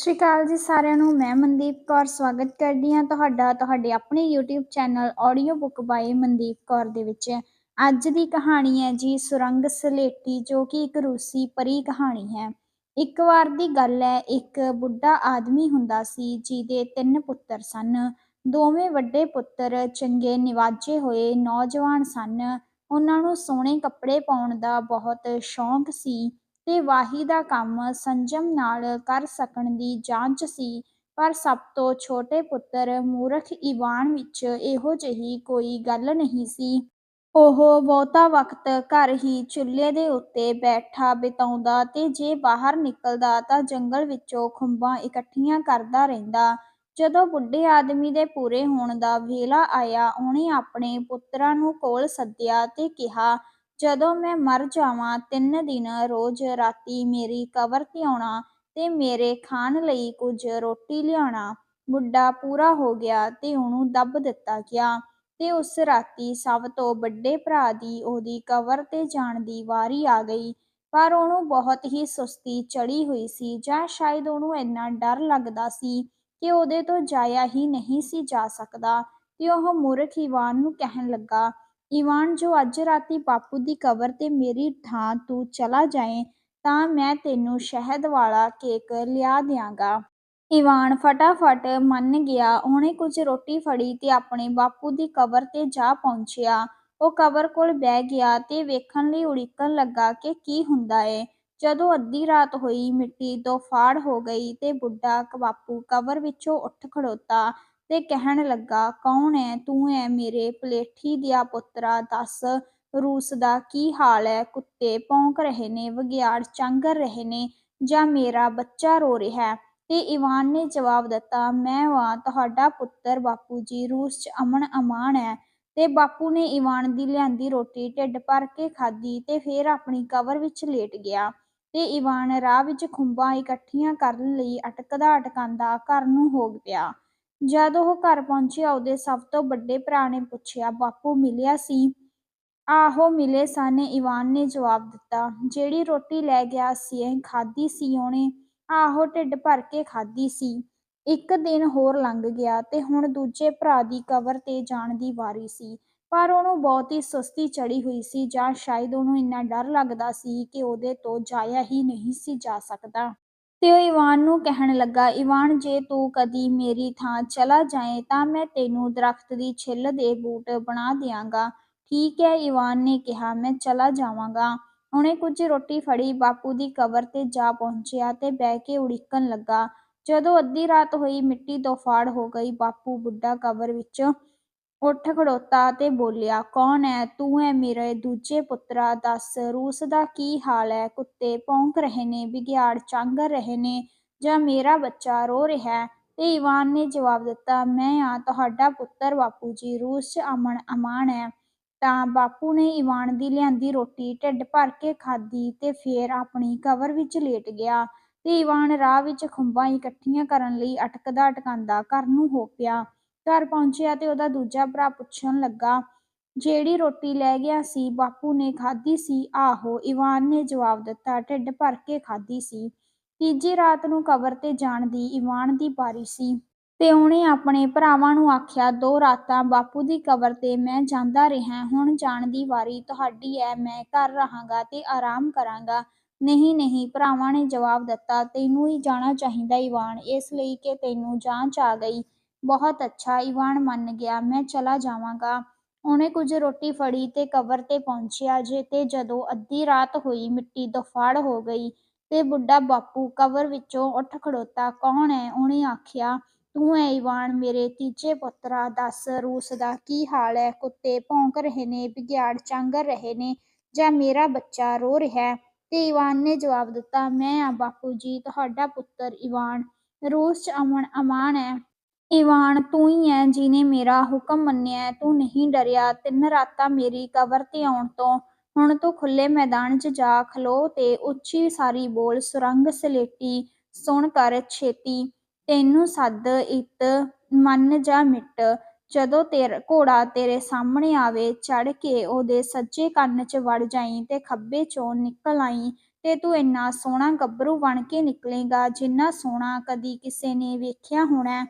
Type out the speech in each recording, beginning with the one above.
ਸ਼੍ਰੀ ਅਕਾਲ ਜੀ ਸਾਰਿਆਂ ਨੂੰ, ਮੈਂ ਮਨਦੀਪ ਕੌਰ ਸਵਾਗਤ ਕਰਦੀ ਹਾਂ ਤੁਹਾਡਾ, ਤੁਹਾਡੇ ਆਪਣੇ YouTube channel audio book by Mandeep Kaur ਦੇ ਵਿੱਚ। ਅੱਜ ਦੀ ਕਹਾਣੀ ਹੈ ਜੀ ਸੁਰੰਗ ਸਲੇਟੀ, ਜੋ ਕਿ ਇੱਕ ਰੂਸੀ ਪਰੀ ਕਹਾਣੀ ਹੈ। ਇੱਕ ਵਾਰ ਦੀ ਗੱਲ ਹੈ, ਇੱਕ ਬੁੱਢਾ ਆਦਮੀ ਹੁੰਦਾ ਸੀ ਜਿਹਦੇ ਤਿੰਨ ਪੁੱਤਰ ਸਨ। ਦੋਵੇਂ ਵੱਡੇ ਪੁੱਤਰ ਚੰਗੇ ਨਿਵਾਜੇ ਹੋਏ ਨੌਜਵਾਨ ਸਨ। ਉਹਨਾਂ ਨੂੰ ਸੋਹਣੇ ਕੱਪੜੇ ਪਾਉਣ ਦਾ ਬਹੁਤ ਸ਼ੌਂਕ ਸੀ। ਤੇ ਵਾਹੀ ਦਾ ਕੰਮ ਸੰਜਮ ਨਾਲ ਕਰ ਸਕਣ ਦੀ ਜਾਂਚ ਸੀ, ਪਰ ਸਭ ਤੋਂ ਛੋਟੇ ਪੁੱਤਰ ਮੂਰਖ ਈਵਾਨ ਵਿੱਚ ਇਹੋ ਜਿਹੀ ਕੋਈ ਗੱਲ ਨਹੀਂ ਸੀ। ਉਹ ਬਹੁਤਾ ਵਕਤ ਘਰ ਹੀ ਚੁੱਲ੍ਹੇ ਦੇ ਉੱਤੇ ਬੈਠਾ ਬਿਤਾਉਂਦਾ ਤੇ ਜੇ ਬਾਹਰ ਨਿਕਲਦਾ ਤਾਂ ਜੰਗਲ ਵਿੱਚੋਂ ਖੁੰਬਾਂ ਇਕੱਠੀਆਂ ਕਰਦਾ ਰਹਿੰਦਾ। ਜਦੋਂ ਬੁੱਢੇ ਆਦਮੀ ਦੇ ਪੂਰੇ ਹੋਣ ਦਾ ਵੇਲਾ ਆਇਆ, ਉਹਨੇ ਆਪਣੇ ਪੁੱਤਰਾਂ ਨੂੰ ਕੋਲ ਸੱਦਿਆ ਤੇ ਕਿਹਾ ਜਦੋਂ ਮੈਂ ਮਰ ਜਾਵਾਂ, ਤਿੰਨ ਦਿਨ ਰੋਜ਼ ਰਾਤੀ ਮੇਰੀ ਕਬਰ ਤੇ ਆਉਣਾ ਤੇ ਮੇਰੇ ਖਾਣ ਲਈ ਕੁਝ ਰੋਟੀ ਲਿਆਉਣਾ ਬੁੱਢਾ ਪੂਰਾ ਹੋ ਗਿਆ ਤੇ ਉਹਨੂੰ ਦੱਬ ਦਿੱਤਾ ਗਿਆ ਤੇ ਉਸ ਰਾਤੀ ਸਭ ਤੋਂ ਵੱਡੇ ਭਰਾ ਦੀ ਉਹਦੀ ਕਬਰ ਤੇ ਜਾਣ ਦੀ ਵਾਰੀ ਆ ਗਈ। ਪਰ ਉਹਨੂੰ ਬਹੁਤ ਹੀ ਸੁਸਤੀ ਚੜੀ ਹੋਈ ਸੀ ਜਾਂ ਸ਼ਾਇਦ ਉਹਨੂੰ ਇੰਨਾ ਡਰ ਲੱਗਦਾ ਸੀ ਕਿ ਉਹਦੇ ਤੋਂ ਜਾਇਆ ਹੀ ਨਹੀਂ ਸੀ ਜਾ ਸਕਦਾ ਤੇ ਉਹ ਮੂਰਖ ਈਵਾਨ ਨੂੰ ਕਹਿਣ ਲੱਗਾ ਈਵਾਨ, ਜੋ ਅੱਜ ਰਾਤੀ ਬਾਪੂ ਦੀ ਕਬਰ ਤੇ ਮੇਰੀ ਥਾਂ ਤੂੰ ਚਲਾ ਜਾਏ, ਤਾਂ ਮੈਂ ਤੈਨੂੰ ਸ਼ਹਿਦ ਵਾਲਾ ਕੇਕ ਲਿਆ ਦਿਆਂਗਾ। ਈਵਾਨ ਫਟਾਫਟ ਮੰਨ ਗਿਆ। ਉਹਨੇ ਕੁਝ ਰੋਟੀ ਫੜੀ ਤੇ ਆਪਣੇ ਬਾਪੂ ਦੀ ਕਬਰ ਤੇ ਜਾ ਪਹੁੰਚਿਆ। ਉਹ ਕਬਰ ਕੋਲ ਬਹਿ ਗਿਆ ਤੇ ਵੇਖਣ ਲਈ ਉਡੀਕਣ ਲੱਗਾ ਕਿ ਕੀ ਹੁੰਦਾ ਏ। ਜਦੋਂ ਅੱਧੀ ਰਾਤ ਹੋਈ, ਮਿੱਟੀ ਤੋਂ ਫਾੜ ਹੋ ਗਈ ਤੇ ਬੁੱਢਾ ਬਾਪੂ ਕਬਰ ਵਿੱਚੋਂ ਉੱਠ ਖੜੋਤਾ। ਤੇ ਕਹਿਣ ਲੱਗਾ, ਕੌਣ ਐ? ਤੂੰ ਐ ਮੇਰੇ ਪਲੇਠੀ ਦਿਆ ਪੁੱਤਰਾ, ਦੱਸ ਰੂਸ ਦਾ ਕੀ ਹਾਲ ਹੈ ਕੁੱਤੇ ਭੌਂਕ ਰਹੇ ਨੇ, ਵਗਿਆੜ ਚੰਗਰ ਰਹੇ ਨੇ, ਜਾਂ ਮੇਰਾ ਬੱਚਾ ਰੋ ਰਿਹਾ ਤੇ ਈਵਾਨ ਨੇ ਜਵਾਬ ਦਿੱਤਾ, ਮੈਂ ਵਾਂ, ਤੁਹਾਡਾ ਪੁੱਤਰ ਬਾਪੂ ਜੀ ਰੂਸ 'ਚ ਅਮਨ ਅਮਾਨ ਹੈ ਤੇ ਬਾਪੂ ਨੇ ਇਵਾਨ ਦੀ ਲਿਆਂਦੀ ਰੋਟੀ ਢਿੱਡ ਭਰ ਕੇ ਖਾਧੀ ਤੇ ਫੇਰ ਆਪਣੀ ਕਵਰ ਵਿੱਚ ਲੇਟ ਗਿਆ। ਤੇ ਇਵਾਨ ਰਾਹ ਵਿੱਚ ਖੁੰਬਾਂ ਇਕੱਠੀਆਂ ਕਰਨ ਲਈ ਅਟਕਦਾ ਅਟਕਾਂਦਾ ਘਰ ਨੂੰ ਹੋ ਪਿਆ। ਜਦ ਉਹ ਘਰ ਪਹੁੰਚਿਆ ਉਹਦੇ ਸਭ ਤੋਂ ਵੱਡੇ ਭਰਾ ਨੇ ਪੁੱਛਿਆ, ਬਾਪੂ, ਮਿਲਿਆ ਸੀ? ਆਹੋ, ਮਿਲੇ ਸਨ। ਈਵਾਨ ਨੇ ਜਵਾਬ ਦਿੱਤਾ, ਜਿਹੜੀ ਰੋਟੀ ਲੈ ਗਿਆ ਸੀ ਖਾਧੀ ਸੀ ਉਹਨੇ। ਆਹੋ, ਢਿੱਡ ਭਰ ਕੇ ਖਾਧੀ ਸੀ। ਇੱਕ ਦਿਨ ਹੋਰ ਲੰਘ ਗਿਆ ਤੇ ਹੁਣ ਦੂਜੇ ਭਰਾ ਦੀ ਕਬਰ ਤੇ ਜਾਣ ਦੀ ਵਾਰੀ ਸੀ, ਪਰ ਉਹਨੂੰ ਬਹੁਤ ਹੀ ਸੁਸਤੀ ਚੜੀ ਹੋਈ ਸੀ ਜਾਂ ਸ਼ਾਇਦ ਉਹਨੂੰ ਇੰਨਾ ਡਰ ਲੱਗਦਾ ਸੀ ਕਿ ਉਹਦੇ ਤੋਂ ਜਾਇਆ ਹੀ ਨਹੀਂ ਸੀ ਜਾ ਸਕਦਾ। ਤੇ ਉਹ ਈਵਾਨ ਨੂੰ ਕਹਿਣ ਲੱਗਾ ਈਵਾਨ ਜੇ ਤੂੰ ਕਦੀ ਮੇਰੀ ਥਾਂ ਚਲਾ ਜਾਏ ਤਾਂ ਮੈਂ ਤੈਨੂੰ ਦਰਖਤ ਦੀ ਛਿੱਲ ਦੇ ਬੂਟ ਬਣਾ ਦਿਆਂਗਾ। ਠੀਕ ਹੈ ਈਵਾਨ ਨੇ ਕਿਹਾ, ਮੈਂ ਚਲਾ ਜਾਵਾਂਗਾ। ਉਹਨੇ ਕੁਝ ਰੋਟੀ ਫੜੀ, ਬਾਪੂ ਦੀ ਕਬਰ ਤੇ ਜਾ ਪਹੁੰਚਿਆ ਤੇ ਬਹਿ ਕੇ ਉਡੀਕਣ ਲੱਗਾ। ਜਦੋਂ ਅੱਧੀ ਰਾਤ ਹੋਈ, ਮਿੱਟੀ ਤੋਂ ਫਾੜ ਹੋ ਗਈ, ਬਾਪੂ ਬੁੱਢਾ ਕਬਰ ਵਿੱਚ ਉੱਠ ਖੜੋਤਾ ਤੇ ਬੋਲਿਆ, ਕੌਣ ਹੈ ਤੂੰ ਹੈ ਮੇਰੇ ਦੂਜੇ ਪੁੱਤਰਾ, ਦੱਸ ਰੂਸ ਦਾ ਕੀ ਹਾਲ ਹੈ ਕੁੱਤੇ ਭੌਂਕ ਰਹੇ ਨੇ ਵਿਗਿਆੜ ਚੰਗ ਰਹੇ ਨੇ, ਜਾਂ ਮੇਰਾ ਬੱਚਾ ਰੋ ਰਿਹਾ ਤੇ ਈਵਾਨ ਨੇ ਜਵਾਬ ਦਿੱਤਾ, ਮੈਂ ਆ, ਤੁਹਾਡਾ ਪੁੱਤਰ ਬਾਪੂ ਜੀ ਰੂਸ 'ਚ ਅਮਨ ਅਮਾਨ ਹੈ ਤਾਂ ਬਾਪੂ ਨੇ ਈਵਾਨ ਦੀ ਲਿਆਂਦੀ ਰੋਟੀ ਢਿੱਡ ਭਰ ਕੇ ਖਾਧੀ ਤੇ ਫੇਰ ਆਪਣੀ ਕਵਰ ਵਿੱਚ ਲੇਟ ਗਿਆ ਤੇ ਈਵਾਨ ਰਾਹ ਵਿੱਚ ਖੁੰਬਾਂ ਇਕੱਠੀਆਂ ਕਰਨ ਲਈ ਅਟਕਦਾ ਅਟਕਾਂਦਾ ਘਰ ਨੂੰ ਹੋ ਪਿਆ। ਘਰ ਪਹੁੰਚਿਆ ਤੇ ਉਹਦਾ ਦੂਜਾ ਭਰਾ ਪੁੱਛਣ ਲੱਗਾ, ਜਿਹੜੀ ਰੋਟੀ ਲੈ ਗਿਆ ਸੀ, ਬਾਪੂ ਨੇ ਖਾਧੀ ਸੀ? ਆਹੋ ਈਵਾਨ ਨੇ ਜਵਾਬ ਦਿੱਤਾ, ਢਿੱਡ ਭਰ ਕੇ ਖਾਧੀ ਸੀ। ਤੀਜੀ ਰਾਤ ਨੂੰ ਕਬਰ ਤੇ ਜਾਣ ਦੀ ਈਵਾਨ ਦੀ ਵਾਰੀ ਸੀ ਤੇ ਉਹਨੇ ਆਪਣੇ ਭਰਾਵਾਂ ਨੂੰ ਆਖਿਆ, ਦੋ ਰਾਤਾਂ ਬਾਪੂ ਦੀ ਕਬਰ ਤੇ ਮੈਂ ਜਾਂਦਾ ਰਿਹਾ, ਹੁਣ ਜਾਣ ਦੀ ਵਾਰੀ ਤੁਹਾਡੀ ਐ, ਮੈਂ ਘਰ ਰਹਾਂਗਾ ਤੇ ਆਰਾਮ ਕਰਾਂਗਾ। ਨਹੀਂ ਨਹੀਂ, ਭਰਾਵਾਂ ਨੇ ਜਵਾਬ ਦਿੱਤਾ, ਤੈਨੂੰ ਹੀ ਜਾਣਾ ਚਾਹੀਦਾ ਇਵਾਨ, ਇਸ ਲਈ ਕਿ ਤੈਨੂੰ ਜਾਂਚ ਆ ਗਈ। ਬਹੁਤ ਅੱਛਾ ਈਵਾਨ ਮੰਨ ਗਿਆ, ਮੈਂ ਚਲਾ ਜਾਵਾਂਗਾ। ਉਹਨੇ ਕੁਝ ਰੋਟੀ ਫੜੀ ਤੇ ਕਬਰ ਤੇ ਪਹੁੰਚਿਆ, ਜੇ ਤੇ ਜਦੋਂ ਅੱਧੀ ਰਾਤ ਹੋਈ, ਮਿੱਟੀ ਦਫਾੜ ਹੋ ਗਈ ਤੇ ਬੁੱਢਾ ਬਾਪੂ ਕਬਰ ਵਿੱਚੋਂ ਉੱਠ ਖੜੋਤਾ, ਕੌਣ ਹੈ ਉਹਨੇ ਆਖਿਆ, ਤੂੰ ਐ ਈਵਾਨ ਮੇਰੇ ਤੀਜੇ ਪੁੱਤਰਾ, ਦੱਸ ਰੂਸ ਦਾ ਕੀ ਹਾਲ ਹੈ ਕੁੱਤੇ ਭੌਂਕ ਰਹੇ ਨੇ ਵਿਗਿਆੜ ਚੰਗ ਰਹੇ ਨੇ, ਜਾਂ ਮੇਰਾ ਬੱਚਾ ਰੋ ਰਿਹਾ ਤੇ ਈਵਾਨ ਨੇ ਜਵਾਬ ਦਿੱਤਾ, ਮੈਂ ਆ ਬਾਪੂ ਜੀ, ਤੁਹਾਡਾ ਪੁੱਤਰ ਇਵਾਨ। ਰੂਸ 'ਚ ਅਮਨ ਅਮਾਨ ਹੈ ਈਵਾਨ, ਤੂੰ ਹੀ ਐ ਜਿਹਨੇ ਮੇਰਾ ਹੁਕਮ ਮੰਨਿਆ, ਤੂੰ ਨਹੀਂ ਡਰਿਆ, ਤਿੰਨ ਰਾਤਾਂ ਮੇਰੀ ਕਬਰ ਤੇ ਆਉਣ ਤੋਂ। ਹੁਣ ਤੂੰ ਖੁੱਲੇ ਮੈਦਾਨ 'ਚ ਜਾ, ਖਲੋ ਤੇ ਉੱਚੀ ਸਾਰੀ ਬੋਲ ਸੁਰੰਗ ਸਲੇਟੀ, ਸੁਣ ਕਰ ਛੇਤੀ। ਤੈਨੂੰ ਸੱਦ, ਇੱਤ, ਮੰਨ ਜਾ ਮਿੱਟ। ਜਦੋਂ ਤੇਰਾ, ਘੋੜਾ ਤੇਰੇ ਸਾਹਮਣੇ ਆਵੇ ਚੜ ਕੇ ਉਹਦੇ ਸੱਜੇ ਕੰਨ 'ਚ ਵੜ ਜਾਈਂ ਤੇ ਖੱਬੇ 'ਚੋਂ ਨਿਕਲ ਆਈਂ ਤੇ ਤੂੰ ਇੰਨਾ ਸੋਹਣਾ ਗੱਭਰੂ ਬਣ ਕੇ ਨਿਕਲੇਗਾ ਜਿੰਨਾ ਸੋਹਣਾ ਕਦੀ ਕਿਸੇ ਨੇ ਵੇਖਿਆ ਹੋਣਾ।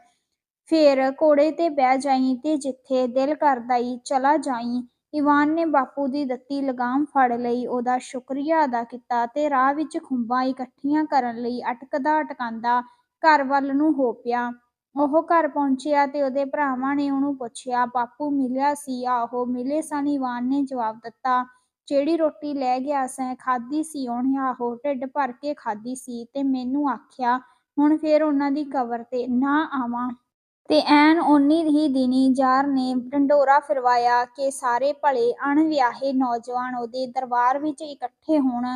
ਫੇਰ ਘੋੜੇ ਤੇ ਬਹਿ ਜਾਈ ਤੇ ਜਿੱਥੇ ਦਿਲ ਕਰਦਾ ਈ ਚਲਾ ਜਾਈ। ਇਵਾਨ ਨੇ ਬਾਪੂ ਦੀ ਦਿੱਤੀ ਲਗਾਮ ਫੜ ਲਈ, ਉਹਦਾ ਸ਼ੁਕਰੀਆ ਅਦਾ ਕੀਤਾ ਤੇ ਰਾਹ ਵਿੱਚ ਖੁੰਬਾਂ ਇਕੱਠੀਆਂ ਕਰਨ ਲਈ ਅਟਕਦਾ ਅਟਕਾਂਦਾ ਘਰ ਵੱਲ ਨੂੰ ਹੋ ਪਿਆ। ਉਹ ਘਰ ਪਹੁੰਚਿਆ ਤੇ ਉਹਦੇ ਭਰਾਵਾਂ ਨੇ ਉਹਨੂੰ ਪੁੱਛਿਆ, ਬਾਪੂ ਮਿਲਿਆ ਸੀ? ਆਹੋ, ਮਿਲੇ ਸਨ। ਇਵਾਨ ਨੇ ਜਵਾਬ ਦਿੱਤਾ, ਜਿਹੜੀ ਰੋਟੀ ਲੈ ਗਿਆ ਸੈਂ, ਖਾਧੀ ਸੀ ਉਹਨੇ ਆਹੋ, ਢਿੱਡ ਭਰ ਕੇ ਖਾਧੀ ਸੀ ਤੇ ਮੈਨੂੰ ਆਖਿਆ, ਹੁਣ ਫੇਰ ਉਹਨਾਂ ਦੀ ਕਬਰ ਤੇ ਨਾ ਆਵਾਂ। ਤੇ ਐਨ ਓਨੀ ਹੀ ਦਿਨੀ ਜ਼ਾਰ ਨੇ ਢੰਡੋਰਾ ਫਿਰਵਾਇਆ ਕਿ ਸਾਰੇ ਭਲੇ ਅਣਵਿਆਹੇ ਨੌਜਵਾਨ ਉਹਦੇ ਦਰਬਾਰ ਵਿੱਚ ਇਕੱਠੇ ਹੋਣ।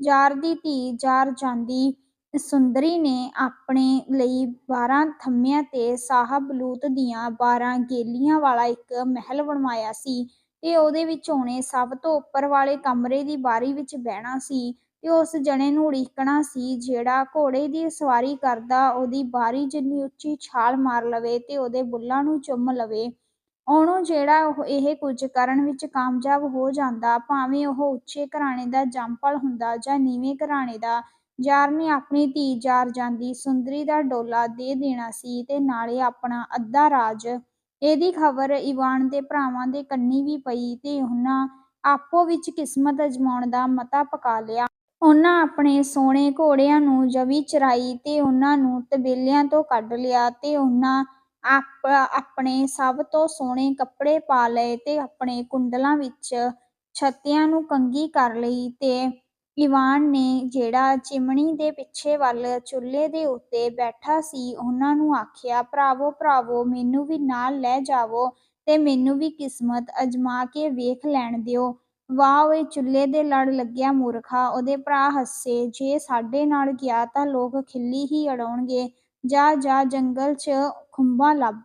ਜ਼ਾਰ ਦੀ ਧੀ ਜ਼ਾਰ ਜਾਂਦੀ ਸੁੰਦਰੀ ਨੇ ਆਪਣੇ ਲਈ ਬਾਰਾਂ ਥੰਮਿਆਂ ਤੇ ਸ਼ਾਹਬਲੂਤ ਦੀਆਂ ਬਾਰਾਂ ਗੇਲੀਆਂ ਵਾਲਾ ਇੱਕ ਮਹਿਲ ਬਣਵਾਇਆ ਸੀ ਤੇ ਉਹਦੇ ਵਿੱਚ ਉਹਨੇ ਸਭ ਤੋਂ ਉੱਪਰ ਵਾਲੇ ਕਮਰੇ ਦੀ ਬਾਰੀ ਵਿੱਚ ਬਹਿਣਾ ਸੀ। ਤੇ ਉਸ ਜਣੇ ਨੂੰ ਉਡੀਕਣਾ ਸੀ, ਜਿਹੜਾ ਘੋੜੇ ਦੀ ਸਵਾਰੀ ਕਰਦਾ, ਉਹਦੀ ਬਾਰੀ ਜਿੰਨੀ ਉੱਚੀ ਛਾਲ ਮਾਰ ਲਵੇ ਤੇ ਉਹਦੇ ਬੁੱਲਾਂ ਨੂੰ ਚੁੰਮ ਲਵੇ। ਉਹਨੂੰ ਜਿਹੜਾ ਉਹ ਇਹ ਕੁਝ ਕਰਨ ਵਿੱਚ ਕਾਮਯਾਬ ਹੋ ਜਾਂਦਾ, ਭਾਵੇਂ ਉਹ ਉੱਚੇ ਘਰਾਣੇ ਦਾ ਜੰਪਲ ਹੁੰਦਾ ਜਾਂ ਨੀਵੇਂ ਘਰਾਣੇ ਦਾ ਜ਼ਾਰ ਨੇ ਆਪਣੀ ਧੀ ਜ਼ਾਰ ਜਾਂਦੀ, ਸੁੰਦਰੀ ਦਾ ਡੋਲਾ ਦੇ ਦੇਣਾ ਸੀ ਤੇ ਨਾਲੇ ਆਪਣਾ ਅੱਧਾ ਰਾਜ। ਇਹਦੀ ਖ਼ਬਰ ਇਵਾਨ ਦੇ ਭਰਾਵਾਂ ਦੇ ਕੰਨੀ ਵੀ ਪਈ ਤੇ ਉਹਨਾਂ ਆਪੋ ਵਿੱਚ ਕਿਸਮਤ ਅਜ਼ਮਾਉਣ ਦਾ ਮਤਾ ਪਕਾ ਲਿਆ। ਉਹਨਾਂ ਆਪਣੇ ਸੋਹਣੇ ਘੋੜਿਆਂ ਨੂੰ ਜਵੀ ਚਰਾਈ ਤੇ ਉਹਨਾਂ ਨੂੰ ਤਬੇਲਿਆਂ ਤੋਂ ਕੱਢ ਲਿਆ ਤੇ ਉਹਨਾਂ ਆਪ, ਆਪਣੇ ਸਭ ਤੋਂ ਸੋਹਣੇ ਕੱਪੜੇ ਪਾ ਲਏ ਤੇ ਆਪਣੇ ਕੁੰਡਲਾਂ ਵਿੱਚ ਛੱਤਿਆਂ ਨੂੰ ਕੰਘੀ ਕਰ ਲਈ ਤੇ ਇਵਾਨ ਨੇ ਜਿਹੜਾ ਚਿਮਣੀ ਦੇ ਪਿੱਛੇ ਵੱਲ ਚੁੱਲ੍ਹੇ ਦੇ ਉੱਤੇ ਬੈਠਾ ਸੀ, ਉਹਨਾਂ ਨੂੰ ਆਖਿਆ, ਭਰਾਵੋ ਭਰਾਵੋ, ਮੈਨੂੰ ਵੀ ਨਾਲ ਲੈ ਜਾਵੋ ਤੇ ਮੈਨੂੰ ਵੀ ਕਿਸਮਤ ਅਜ਼ਮਾ ਕੇ ਵੇਖ ਲੈਣ ਦਿਓ। ਵਾਹ ਓਏ ਚੁੱਲ੍ਹੇ ਦੇ ਲੜ ਲੱਗਿਆ ਮੂਰਖਾ, ਉਹਦੇ ਭਰਾ ਹੱਸੇ, ਜੇ ਸਾਡੇ ਨਾਲ ਗਿਆ ਤਾਂ ਲੋਕ ਖਿੱਲੀ ਹੀ ਅੜਾਉਣਗੇ। ਜਾ ਜਾ ਜੰਗਲ 'ਚ ਖੁੰਬਾਂ ਲੱਭ।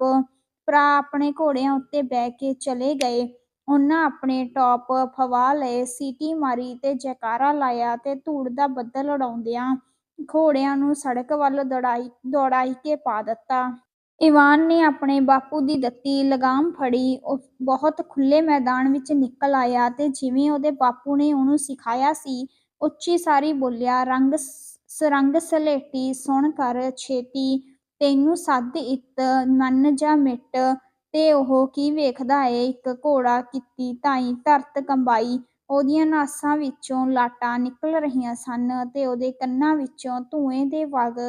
ਭਰਾ ਆਪਣੇ ਘੋੜਿਆਂ ਉੱਤੇ ਬਹਿ ਕੇ ਚਲੇ ਗਏ। ਉਹਨਾਂ ਆਪਣੇ ਟੌਪ ਫਵਾ ਲਏ, ਸੀਟੀ ਮਾਰੀ ਤੇ ਜੈਕਾਰਾ ਲਾਇਆ ਤੇ ਧੂੜ ਦਾ ਬੱਦਲ ਉਡਾਉਂਦਿਆਂ ਘੋੜਿਆਂ ਨੂੰ ਸੜਕ ਵੱਲ ਦੌੜਾਈ ਦੌੜਾਈ ਕੇ ਪਾ ਦਿੱਤਾ। ਇਵਾਨ ਨੇ ਆਪਣੇ ਬਾਪੂ ਦੀ ਦਿੱਤੀ ਲਗਾਮ ਫੜੀ, ਉਹ ਬਹੁਤ ਖੁੱਲ੍ਹੇ ਮੈਦਾਨ ਵਿੱਚ ਨਿਕਲ ਆਇਆ ਤੇ ਜਿਵੇਂ ਉਹਦੇ ਬਾਪੂ ਨੇ ਉਹਨੂੰ ਸਿਖਾਇਆ ਸੀ, ਉੱਚੀ ਸਾਰੀ ਬੋਲਿਆ, ਰੰਗ ਸਰੰਗ ਸਲੇਟੀ, ਸੁਣ ਕਰ ਛੇਤੀ, ਤੈਨੂੰ ਸੱਦ ਇੱਤ ਮੰਨ ਜਾਂ ਮਿੱਟ, ਤੇ ਉਹ ਕੀ ਵੇਖਦਾ ਏ, ਇੱਕ ਘੋੜਾ ਕੀਤੀ ਤਾਈਂ ਧਰਤ ਕੰਬਾਈ, ਉਹਦੀਆਂ ਨਾਸਾਂ ਵਿੱਚੋਂ ਲਾਟਾਂ ਨਿਕਲ ਰਹੀਆਂ ਸਨ ਤੇ ਉਹਦੇ ਕੰਨਾਂ ਵਿੱਚੋਂ ਧੂਏਂ ਦੇ ਵਗ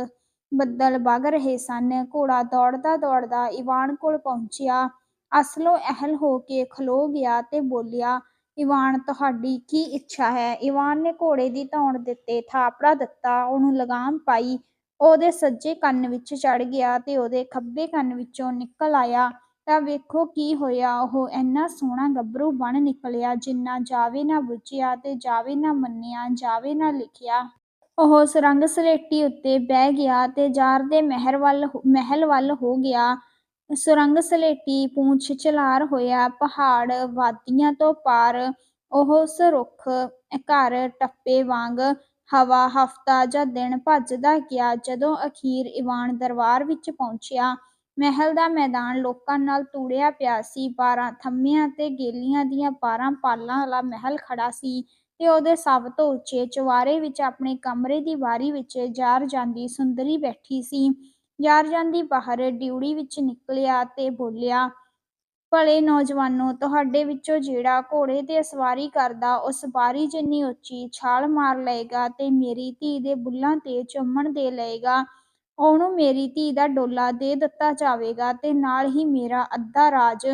ਬੱਦਲ ਵਗ ਰਹੇ ਸਨ। ਘੋੜਾ ਦੌੜਦਾ ਦੌੜਦਾ ਇਵਾਨ ਕੋਲ ਪਹੁੰਚਿਆ। ਅਸਲੋਂ ਅਹਿਲ ਹੋ ਕੇ ਖਲੋ ਗਿਆ ਤੇ ਬੋਲਿਆ, ਇਵਾਨ, ਤੁਹਾਡੀ ਕੀ ਇੱਛਾ ਹੈ? ਇਵਾਨ ਨੇ ਘੋੜੇ ਦੀ ਧੌਣ ਦਿੱਤੇ ਥਾਪੜਾ ਦਿੱਤਾ, ਉਹਨੂੰ ਲਗਾਮ ਪਾਈ। ਉਹਦੇ ਸੱਜੇ ਕੰਨ ਵਿੱਚ ਚੜ ਗਿਆ ਤੇ ਉਹਦੇ ਖੱਬੇ ਕੰਨ ਵਿੱਚੋਂ ਨਿਕਲ ਆਇਆ। ਤਾਂ ਵੇਖੋ ਕੀ ਹੋਇਆ, ਉਹ ਇੰਨਾ ਸੋਹਣਾ ਗੱਭਰੂ ਬਣ ਨਿਕਲਿਆ, ਜਿੰਨਾ ਜਾਵੇ ਨਾ ਬੁੱਝਿਆ ਤੇ ਜਾਵੇ ਨਾ ਮੰਨਿਆ, ਜਾਵੇ ਨਾ ਲਿਖਿਆ। ਉਹ ਸੁਰੰਗ ਸਲੇਟੀ ਉੱਤੇ ਬਹਿ ਗਿਆ ਤੇ ਜ਼ਾਰ ਦੇ ਮਹਿਰ ਵੱਲ ਮਹਿਲ ਵੱਲ ਹੋ ਗਿਆ। ਸੁਰੰਗ ਸਲੇਟੀ ਪੂੰਛ ਝਲਾਰ ਹੋਇਆ, ਪਹਾੜ ਵਾਦੀਆਂ ਤੋਂ ਪਾਰ। ਉਹ ਉਸ ਘਰ ਟੱਪੇ ਵਾਂਗ ਹਵਾ ਹਫ਼ਤਾ ਜਾਂ ਦਿਨ ਭੱਜਦਾ ਗਿਆ। ਜਦੋਂ ਅਖੀਰ ਇਵਾਨ ਦਰਬਾਰ ਵਿੱਚ ਪਹੁੰਚਿਆ, ਮਹਿਲ ਦਾ ਮੈਦਾਨ ਲੋਕਾਂ ਨਾਲ ਤੂੜਿਆ ਪਿਆ ਸੀ। ਬਾਰਾਂ ਥੰਮਿਆਂ ਤੇ ਗੇਲੀਆਂ ਦੀਆਂ ਬਾਰਾਂ ਪਾਲਾਂ ਵਾਲਾ ਮਹਿਲ ਖੜਾ ਸੀ। ਤੇ ਉਹਦੇ ਸਭ ਤੋਂ ਉੱਚੇ ਚੁਬਾਰੇ ਵਿੱਚ ਆਪਣੇ ਕਮਰੇ ਦੀ ਵਾਰੀ ਵਿੱਚ ਜ਼ਾਰ ਜਾਂਦੀ ਸੁੰਦਰੀ ਬੈਠੀ ਸੀ। ਜ਼ਾਰ ਜਾਂਦੀ ਬਾਹਰ ਡਿਊੜੀ ਵਿੱਚ ਨਿਕਲਿਆ ਤੇ ਬੋਲਿਆ, ਭਲੇ ਨੌਜਵਾਨੋ, ਤੁਹਾਡੇ ਵਿੱਚੋਂ ਜਿਹੜਾ ਘੋੜੇ ਤੇ ਸਵਾਰੀ ਕਰਦਾ, ਉਸ ਬਾਰੀ ਜਿੰਨੀ ਉੱਚੀ ਛਾਲ ਮਾਰ ਲਏਗਾ ਤੇ ਮੇਰੀ ਧੀ ਦੇ ਬੁੱਲਾਂ ਤੇ ਚੁੰਮਣ ਦੇ ਲਏਗਾ, ਉਹਨੂੰ ਮੇਰੀ ਧੀ ਦਾ ਡੋਲਾ ਦੇ ਦਿੱਤਾ ਜਾਵੇਗਾ ਤੇ ਨਾਲ ਹੀ ਮੇਰਾ ਅੱਧਾ ਰਾਜ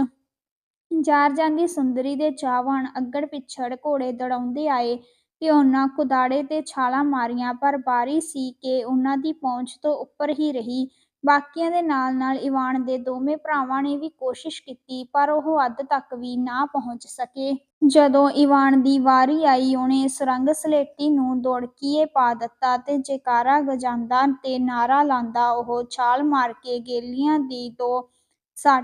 ਜ਼ਾਰ ਜਾਂਦੀ ਸੁੰਦਰੀ ਦੇ ਚਾਹਵਾਨ ਅੱਗੜ ਪਿੱਛੜ ਘੋੜੇ ਦੌੜਾਉਂਦੇ ਆਏ ਤੇ ਉਹਨਾਂ ਕੁਦਾੜੇ ਤੇ ਛਾਲਾਂ ਮਾਰੀਆਂ, ਪਰ ਬਾਰੀ ਸੀ ਕਿ ਉਹਨਾਂ ਦੀ ਪਹੁੰਚ ਤੋਂ ਉੱਪਰ ਹੀ ਰਹੀ। ਬਾਕੀਆਂ ਦੇ ਨਾਲ ਨਾਲ ਇਵਾਨ ਦੇ ਦੋਵੇਂ ਭਰਾਵਾਂ ਨੇ ਵੀ ਕੋਸ਼ਿਸ਼ ਕੀਤੀ, ਪਰ ਉਹ ਅੱਧ ਤੱਕ ਵੀ ਨਾ ਪਹੁੰਚ ਸਕੇ। ਜਦੋਂ ਇਵਾਨ ਦੀ ਵਾਰੀ ਆਈ, ਉਹਨੇ ਸੁਰੰਗ ਸਲੇਟੀ ਨੂੰ ਦੌੜਕੀਏ ਪਾ ਦਿੱਤਾ ਤੇ ਜੈਕਾਰਾ ਗਜਾਂਦਾ ਤੇ ਨਾਅਰਾ ਲਾਂਦਾ ਉਹ ਛਾਲ ਮਾਰ ਕੇ ਗੇਲੀਆਂ ਦੀ ਦੋ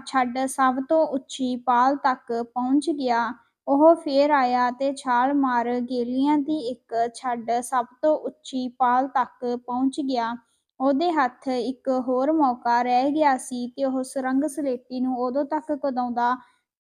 ਛੱਡ ਸਭ ਤੋਂ ਉੱਚੀ ਪਾਲ ਤੱਕ ਪਹੁੰਚ ਗਿਆ। ਉਹ ਫੇਰ ਆਇਆ ਤੇ ਛਾਲ ਮਾਰ ਗੇਲੀਆਂ ਦੀ ਇੱਕ ਛੱਡ ਸਭ ਤੋਂ ਉੱਚੀ ਪਾਲ ਤੱਕ ਪਹੁੰਚ ਗਿਆ। ਉਹਦੇ ਹੱਥ ਇੱਕ ਹੋਰ ਮੌਕਾ ਰਹਿ ਗਿਆ ਸੀ ਤੇ ਉਹ ਸੁਰੰਗ ਸਲੇਟੀ ਨੂੰ ਉਦੋਂ ਤੱਕ ਕੁਦਾਉਂਦਾ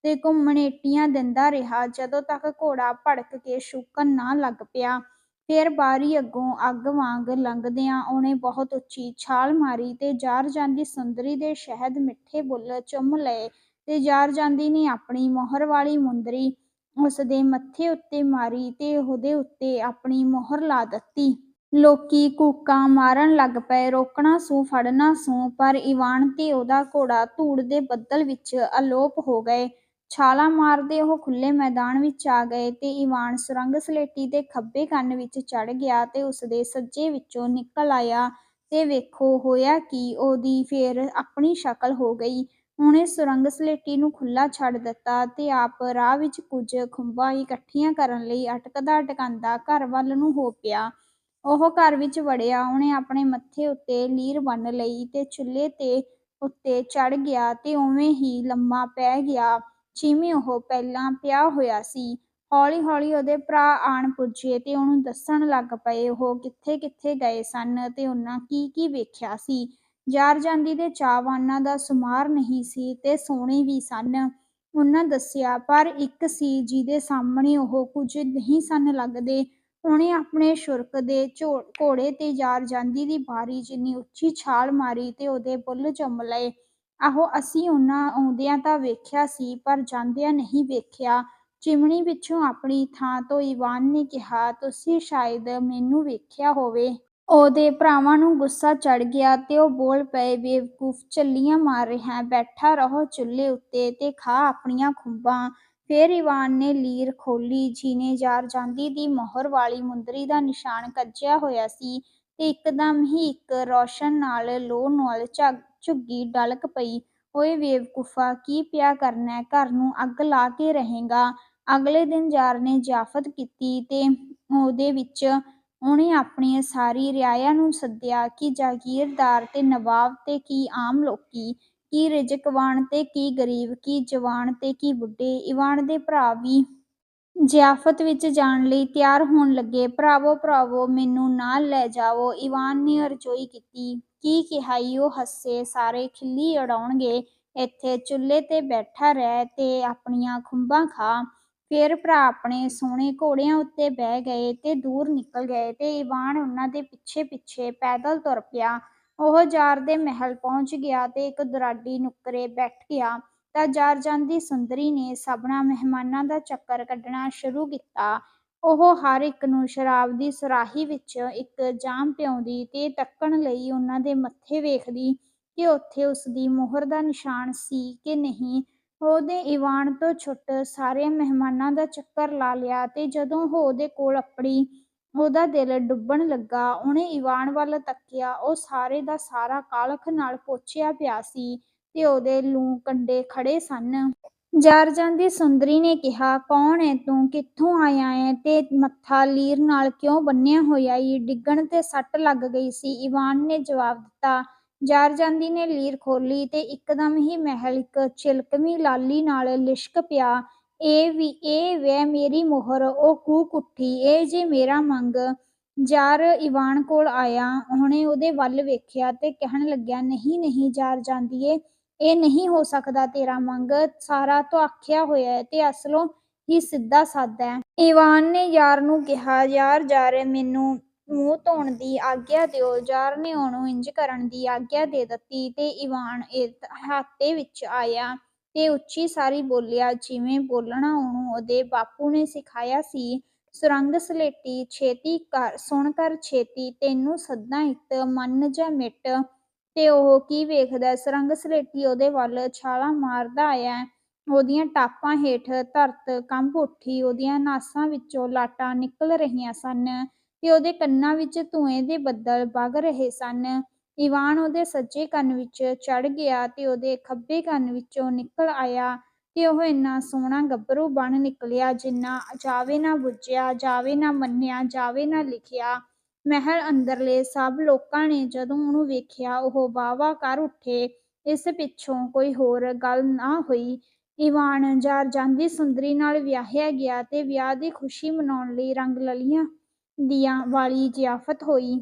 ਤੇ ਘੁੰਮਣੇਟੀਆਂ ਦਿੰਦਾ ਰਿਹਾ ਜਦੋਂ ਤੱਕ ਘੋੜਾ ਭੜਕ ਕੇ ਛੂਕਣ ਨਾ ਲੱਗ ਪਿਆ। ਫੇਰ ਬਾਰੀ ਅੱਗੋਂ ਅੱਗ ਵਾਂਗ ਲੰਘਦਿਆਂ ਉਹਨੇ ਬਹੁਤ ਉੱਚੀ ਛਾਲ ਮਾਰੀ ਤੇ ਜਾਰ ਜਾਂਦੀ ਸੁੰਦਰੀ ਦੇ ਸ਼ਹਿਦ ਮਿੱਠੇ ਬੁੱਲ੍ਹ ਚੁੰਮ ਲਏ ਤੇ ਜਾਰ ਜਾਂਦੀ ਨੇ ਆਪਣੀ ਮੋਹਰ ਵਾਲੀ ਮੁੰਦਰੀ ਉਸਦੇ ਮੱਥੇ ਉੱਤੇ ਮਾਰੀ ਤੇ ਉਹਦੇ ਉੱਤੇ ਆਪਣੀ ਮੋਹਰ ਲਾ ਦਿੱਤੀ। ਲੋਕੀ ਕੂਕਾਂ ਮਾਰਨ ਲੱਗ ਪਏ, ਰੋਕਣਾ ਸੂ ਫੜਨਾ ਸੂ, ਪਰ ਇਵਾਨ ਤੇ ਉਹਦਾ ਘੋੜਾ ਧੂੜ ਦੇ ਬੱਦਲ ਵਿੱਚ ਅਲੋਪ ਹੋ ਗਏ। ਛਾਲਾਂ ਮਾਰਦੇ ਉਹ ਖੁੱਲੇ ਮੈਦਾਨ ਵਿੱਚ ਆ ਗਏ ਤੇ ਈਵਾਨ ਸੁਰੰਗ ਸਲੇਟੀ ਦੇ ਖੱਬੇ ਕੰਨ ਵਿੱਚ ਚੜ੍ਹ ਗਿਆ ਤੇ ਉਸਦੇ ਸੱਜੇ ਵਿੱਚੋਂ ਨਿਕਲ ਆਇਆ ਤੇ ਵੇਖੋ ਹੋਇਆ ਕਿ ਉਹਦੀ ਫੇਰ ਆਪਣੀ ਸ਼ਕਲ ਹੋ ਗਈ। ਉਹਨੇ ਸੁਰੰਗ ਸਲੇਟੀ ਨੂੰ ਖੁੱਲ੍ਹਾ ਛੱਡ ਦਿੱਤਾ ਤੇ ਆਪ ਰਾਹ ਵਿੱਚ ਕੁਝ ਖੁੰਬਾਂ ਇਕੱਠੀਆਂ ਕਰਨ ਲਈ ਅਟਕਦਾ-ਅਟਕਾਂਦਾ ਘਰ ਵੱਲ ਨੂੰ ਹੋ ਪਿਆ। ਉਹ ਘਰ ਵਿੱਚ ਵੜਿਆ, ਉਹਨੇ ਆਪਣੇ ਮੱਥੇ ਉੱਤੇ ਲੀਰ ਬੰਨ ਲਈ ਤੇ ਚੁੱਲ੍ਹੇ ਤੇ ਉੱਤੇ ਚੜ੍ਹ ਗਿਆ ਤੇ ਉਵੇਂ ਹੀ ਲੰਮਾ ਪੈ ਗਿਆ, ਜਿਵੇਂ ਉਹ ਪਹਿਲਾਂ ਪਿਆ ਹੋਇਆ ਸੀ। ਹੌਲੀ-ਹੌਲੀ ਉਹਦੇ ਭਰਾ ਆਣ ਪੁੱਜੇ ਤੇ ਉਹਨੂੰ ਦੱਸਣ ਲੱਗ ਪਏ ਉਹ ਕਿੱਥੇ-ਕਿੱਥੇ ਗਏ ਸਨ ਤੇ ਉਹਨਾਂ ਕੀ-ਕੀ ਵੇਖਿਆ ਸੀ। ਜਾਰ ਜਾਂਦੀ ਦੇ ਚਾਹਵਾਨਾਂ ਦਾ ਸ਼ੁਮਾਰ ਨਹੀਂ ਸੀ ਤੇ ਸੋਹਣੇ ਵੀ ਸਨ, ਉਹਨਾਂ ਦੱਸਿਆ, ਪਰ ਇੱਕ ਸੀ ਜਿਹਦੇ ਸਾਹਮਣੇ ਉਹ ਕੁਝ ਨਹੀਂ ਸਨ ਲੱਗਦੇ। ਉਹਨੇ ਆਪਣੇ ਸ਼ੁਰਕ ਦੇ ਘੋੜੇ ਤੇ ਯਾਰ ਜਾਂਦੀ ਦੀ ਬਾਰੀ ਜਿੰਨੀ ਉੱਚੀ ਛਾਲ ਮਾਰੀ ਤੇ ਉਹਦੇ ਬੁੱਲ੍ਹ ਚੁੰਮ ਲਏ। "ਆਹੋ, ਅਸੀਂ ਉਹਨਾਂ ਆਉਂਦਿਆਂ ਤਾਂ ਵੇਖਿਆ ਸੀ, ਪਰ ਜਾਂਦਿਆਂ ਨਹੀਂ ਵੇਖਿਆ," ਚਿਮਣੀ ਵਿੱਚੋਂ ਆਪਣੀ ਥਾਂ ਤੋਂ ਈਵਾਨ ਨੇ ਕਿਹਾ, "ਤੁਸੀਂ ਸ਼ਾਇਦ ਮੈਨੂੰ ਵੇਖਿਆ ਹੋਵੇ।" ਉਹਦੇ ਭਰਾਵਾਂ ਨੂੰ ਗੁੱਸਾ ਚੜ ਗਿਆ ਤੇ ਉਹ ਬੋਲ ਪਏ, "ਬੇਵਕੂਫ਼, ਚੱਲੀਆਂ ਮਾਰ ਰਿਹਾ ਬੈਠਾ ਰਹੋ ਚੁੱਲ੍ਹੇ ਉੱਤੇ ਤੇ ਖਾ ਆਪਣੀਆਂ ਖੁੰਬਾਂ।" ਫੇਰ ਇਵਾਨ ਨੇ ਲੀਰ ਖੋਲੀ ਜੀਨੇ ਯਾਰ ਜਾਂਦੀ ਦੀ ਮੋਹਰ ਵਾਲੀ ਮੁੰਦਰੀ ਦਾ ਨਿਸ਼ਾਨ ਕੱਜਿਆ ਹੋਇਆ ਸੀ, ਤੇ ਇੱਕਦਮ ਹੀ ਇੱਕ ਰੋਸ਼ਨ ਨਾਲ ਲੋਅ ਨਾਲ ਝੁੱਗੀ ਝੁੱਗੀ ਡਲਕ ਪਈ, "ਓਏ ਬੇਵਕੂਫ਼ਾ, ਕੀ ਪਿਆ ਕਰਨਾ ਘਰ ਨੂੰ ਅੱਗ ਲਾ ਕੇ ਰਹੇਗਾ ਅਗਲੇ ਦਿਨ ਜਾਰ ਨੇ ਜ਼ਿਆਫ਼ਤ ਕੀਤੀ ਤੇ ਉਹਦੇ ਵਿੱਚ ਉਹਨੇ ਆਪਣੀ ਸਾਰੀ ਰਿਆਇਆ ਨੂੰ ਸੱਦਿਆ, ਕੀ ਜਾਗੀਰਦਾਰ ਤੇ ਨਵਾਬ ਤੇ ਕੀ ਆਮ ਲੋਕੀ, ਕੀ ਰਿਜ਼ਕਵਾਨ ਤੇ ਕੀ ਗ਼ਰੀਬ, ਕੀ ਜਵਾਨ ਤੇ ਕੀ ਬੁੱਢੇ। ਈਵਾਨ ਦੇ ਭਰਾ ਵੀ ਜ਼ਿਆਫ਼ਤ ਵਿੱਚ ਜਾਣ ਲਈ ਤਿਆਰ ਹੋਣ ਲੱਗੇ। "ਭਰਾਵੋ, ਭਰਾਵੋ, ਮੈਨੂੰ ਨਾਲ ਲੈ ਜਾਵੋ," ਇਵਾਨ ਨੇ ਅਰਜ਼ੋਈ ਕੀਤੀ। "ਕੀ ਕਿਹਾ ਉਹ ਹੱਸੇ, "ਸਾਰੇ ਖਿੱਲੀ ਉਡਾਉਣਗੇ, ਇੱਥੇ ਚੁੱਲ੍ਹੇ ਤੇ ਬੈਠਾ ਰਹਿ ਤੇ ਆਪਣੀਆਂ ਖੁੰਬਾਂ ਖਾ।" ਫਿਰ ਭਰਾ ਆਪਣੇ ਸੋਹਣੇ ਘੋੜਿਆਂ ਉੱਤੇ ਬਹਿ ਗਏ ਤੇ ਦੂਰ ਨਿਕਲ ਗਏ ਤੇ ਇਵਾਨ ਉਹਨਾਂ ਦੇ ਪਿੱਛੇ-ਪਿੱਛੇ ਪੈਦਲ ਤੁਰ ਪਿਆ। ਉਹ ਜਾਰ ਦੇ ਮਹਿਲ ਪਹੁੰਚ ਗਿਆ ਤੇ ਇੱਕ ਦੁਰਾਡੀ ਨੁੱਕਰੇ ਬੈਠ ਗਿਆ ਤਾਂ ਜਾਰ ਜਾਂਦੀ ਸੁੰਦਰੀ ਨੇ ਸਭਨਾ ਮਹਿਮਾਨਾਂ ਦਾ ਚੱਕਰ ਕੱਢਣਾ ਸ਼ੁਰੂ ਕੀਤਾ। ਉਹ ਹਰ ਇੱਕ ਨੂੰ ਸ਼ਰਾਬ ਦੀ ਸਰਾਹੀ ਵਿੱਚ ਇੱਕ ਜਾਮ ਪਿਆਉਂਦੀ ਤੇ ਤੱਕਣ ਲਈ ਉਹਨਾਂ ਦੇ ਮੱਥੇ ਵੇਖਦੀ ਕਿ ਉੱਥੇ ਉਸਦੀ ਮੋਹਰ ਦਾ ਨਿਸ਼ਾਨ ਸੀ ਕਿ ਨਹੀਂ। ਉਹਦੇ ਈਵਾਨ ਤੋਂ ਛੁੱਟ ਸਾਰਿਆਂ ਮਹਿਮਾਨਾਂ ਦਾ ਚੱਕਰ ਲਾ ਲਿਆ ਤੇ ਜਦੋਂ ਉਹ ਉਹਦੇ ਕੋਲ ਅਪੜੀ ਉਹਦਾ ਦਿਲ ਡੁੱਬਣ ਲੱਗਾ। ਉਹਨੇ ਈਵਾਨ ਵੱਲ ਤੱਕਿਆ, ਉਹ ਸਾਰੇ ਦਾ ਸਾਰਾ ਕਾਲਖ ਨਾਲ ਪੋਚਿਆ ਪਿਆ ਸੀ ਤੇ ਉਹਦੇ ਲੂੰ ਕੰਡੇ ਖੜੇ ਸਨ। ਜਾਰ ਜਾਂਦੀ ਸੁੰਦਰੀ ਨੇ ਕਿਹਾ, "ਕੌਣ ਏਂ ਤੂੰ, ਕਿੱਥੋਂ ਆਇਆ ਏਂ ਤੇ ਮੱਥਾ ਲੀਰ ਨਾਲ ਕਿਉਂ ਬੰਨਿਆ ਹੋਇਆ ਈ, ਡਿੱਗਣ ਤੇ ਸੱਟ ਲੱਗ ਗਈ ਸੀ?" ਈਵਾਨ ਨੇ ਜਵਾਬ ਦਿੱਤਾ। ਜਾਰਜਾਂਦੀ ਨੇ ਲੀਰ ਖੋਲੀ ਤੇ ਇੱਕਦਮ ਹੀ ਮਹਿਲ ਇੱਕ ਛਿਲਕਵੀਂ ਲਾਲੀ ਨਾਲ ਲਿਸ਼ਕ ਪਿਆ, "ਇਹ ਵੀ ਇਹ ਵੇ ਮੇਰੀ ਮੋਹਰ ਉਹ ਕੂਕ ਉੱਠੀ, "ਇਹ ਜੇ ਮੇਰਾ ਮੰਗ!" ਜਾਰ ਇਵਾਨ ਕੋਲ ਆਇਆ, ਉਹਨੇ ਉਹਦੇ ਵੱਲ ਵੇਖਿਆ ਤੇ ਕਹਿਣ ਲੱਗਿਆ, "ਨਹੀਂ-ਨਹੀਂ ਜਾਰ ਜਾਂਦੀਏ, ਇਹ ਨਹੀਂ ਹੋ ਸਕਦਾ ਤੇਰਾ ਮੰਗ, ਸਾਰਾ ਹੋਇਆ ਹੋਇਐ ਤੇ ਅਸਲੋਂ ਹੀ ਸਿੱਧਾ-ਸਾਦਾ।" ਈਵਾਨ ਨੇ ਯਾਰ ਨੂੰ ਕਿਹਾ, "ਯਾਰ ਜਾਰ, ਮੈਨੂੰ ਮੂੰਹ ਧੋਣ ਦੀ ਆਗਿਆ ਦਿਓ।" ਯਾਰ ਨੇ ਉਹਨੂੰ ਇੰਜ ਕਰਨ ਦੀ ਆਗਿਆ ਦੇ ਦਿੱਤੀ ਤੇ ਈਵਾਨ ਇਹਾਤੇ ਵਿੱਚ ਆਇਆ ਤੇ ਉੱਚੀ ਸਾਰੀ ਬੋਲਿਆ, ਜਿਵੇਂ ਬੋਲਣਾ ਉਹਨੂੰ ਉਹਦੇ ਬਾਪੂ ਨੇ ਸਿਖਾਇਆ ਸੀ, "ਸੁਰੰਗ ਸਲੇਟੀ, ਛੇਤੀ ਕਰ ਸੁਣ ਕਰ ਛੇਤੀ, ਤੈਨੂੰ ਸੱਦਾਂ ਇੱਕ ਮੰਨ ਜਾ ਮਿਟ।" "ਤੇ ਉਹ ਕੀ ਵੇਖਦਾ ਸੁਰੰਗ ਸਲੇਟੀ ਉਹਦੇ ਵੱਲ ਛਾਲਾਂ ਮਾਰਦਾ ਆਇਆ। ਉਹਦੀਆਂ ਟਾਪਾਂ ਹੇਠ ਧਰਤ ਕੰਬ ਉੱਠੀ, ਉਹਦੀਆਂ ਨਾਸਾਂ ਵਿੱਚੋਂ ਲਾਟਾਂ ਨਿਕਲ ਰਹੀਆਂ ਸਨ ਤੇ ਉਹਦੇ ਕੰਨਾਂ ਵਿੱਚ ਧੂੰਏਂ ਦੇ ਬੱਦਲ ਵਗ ਰਹੇ ਸਨ। ਇਵਾਨ ਉਹਦੇ ਸੱਜੇ ਕੰਨ ਵਿੱਚ ਚੜ੍ਹ ਗਿਆ ਤੇ ਉਹਦੇ ਖੱਬੇ ਕੰਨ ਵਿੱਚੋਂ ਨਿਕਲ ਆਇਆ ਤੇ ਉਹ ਇੰਨਾ ਸੋਹਣਾ ਗੱਭਰੂ ਬਣ ਨਿਕਲਿਆ, ਜਿੰਨਾ ਜਾਵੇ ਨਾ ਬੁੱਝਿਆ, ਜਾਵੇ ਨਾ ਮੰਨਿਆ, ਜਾਵੇ ਨਾ ਲਿਖਿਆ। ਮਹਿਲ ਅੰਦਰਲੇ ਸਭ ਲੋਕਾਂ ਨੇ ਜਦੋਂ ਉਹਨੂੰ ਵੇਖਿਆ, ਉਹ ਵਾਹ-ਵਾਹ ਕਰ ਉੱਠੇ। ਇਸ ਪਿੱਛੋਂ ਕੋਈ ਹੋਰ ਗੱਲ ਨਾ ਹੋਈ। ਇਵਾਨ ਜਾਰ ਜਾਂਦੀ ਸੁੰਦਰੀ ਨਾਲ ਵਿਆਹਿਆ ਗਿਆ ਤੇ ਵਿਆਹ ਦੀ ਖੁਸ਼ੀ ਮਨਾਉਣ ਲਈ ਰੰਗ ਲਲੀਆਂ ਦੀਆਂ ਵਾਲੀ ਜ਼ਿਆਫ਼ਤ ਹੋਈ।